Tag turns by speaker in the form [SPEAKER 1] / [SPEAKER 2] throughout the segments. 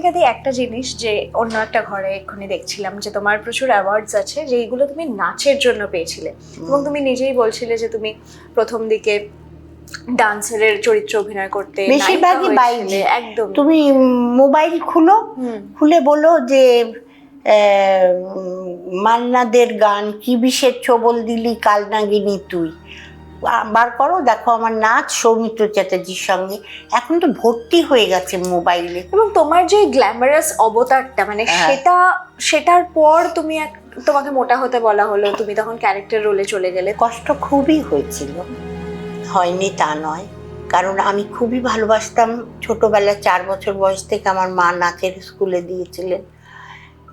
[SPEAKER 1] অনামিকাদি একটা জিনিস যে অন্য একটা ঘরে এক্ষুনি দেখছিলাম যে তোমার প্রচুর অ্যাওয়ার্ডস আছে যেইগুলো তুমি নাচের জন্য পেয়েছিলে। এবং তুমি নিজেই বলছিলে যে তুমি প্রথম দিকে ডান্সারের চরিত্র অভিনয় করতে
[SPEAKER 2] বেশিরভাগই বাইরে।
[SPEAKER 1] একদম।
[SPEAKER 2] তুমি মোবাইল খুলো খুলে বলো যে মান্নাদের গান কি বিষের ছবল দিলি কাল নাগিনি তুই? বার করো দেখো আমার নাচ সৌমিত্র চ্যাটার্জির সঙ্গে। এখন তো ভর্তি হয়ে গেছে মোবাইলে।
[SPEAKER 1] এবং তোমার যে গ্ল্যামারাস অবতারটা মানে
[SPEAKER 2] হ্যাঁ।
[SPEAKER 1] সেটা সেটার পর তুমি এক তোমাকে মোটা হতে বলা হলো তুমি তখন ক্যারেক্টার রোলে চলে গেলে।
[SPEAKER 2] কষ্ট খুবই হয়েছিল। হয়নি তা নয়। কারণ আমি খুবই ভালোবাসতাম। ছোটবেলা চার বছর বয়স থেকে আমার মা নাচের স্কুলে দিয়েছিলেন।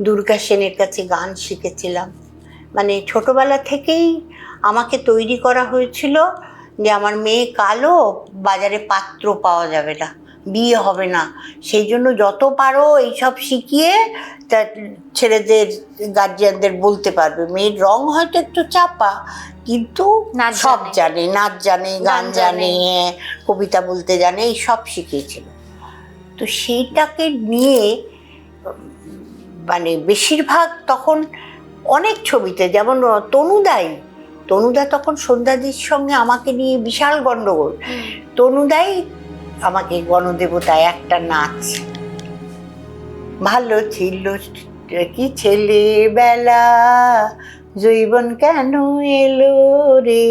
[SPEAKER 2] দুর্গা সেনের কাছে গান শিখেছিলাম। মানে ছোটবেলা থেকেই আমাকে তৈরি করা হয়েছিল যে আমার মেয়ে কালো বাজারে পাত্র পাওয়া যাবে না বিয়ে হবে না সেই জন্য যত পারো এইসব শিখিয়ে তা ছেলেদের গার্জিয়ানদের বলতে পারবে মেয়ের রং হয়তো একটু চাপা কিন্তু সব
[SPEAKER 1] জানে।
[SPEAKER 2] নাচ জানে গান
[SPEAKER 1] জানে।
[SPEAKER 2] কবিতা বলতে জানে এই সব শিখিয়েছিল তো সেইটাকে নিয়ে মানে বেশিরভাগ তখন অনেক ছবিতে যেমন তনুদাই। তনুদা তখন সন্ধ্যাদির সঙ্গে আমাকে নিয়ে বিশাল গণ্ডগোল তনুদাই আমাকে গণদেবতায় একটা নাচ। ভালো ছিল কি ছেলেবেলা জৈবন কেন এলো রে?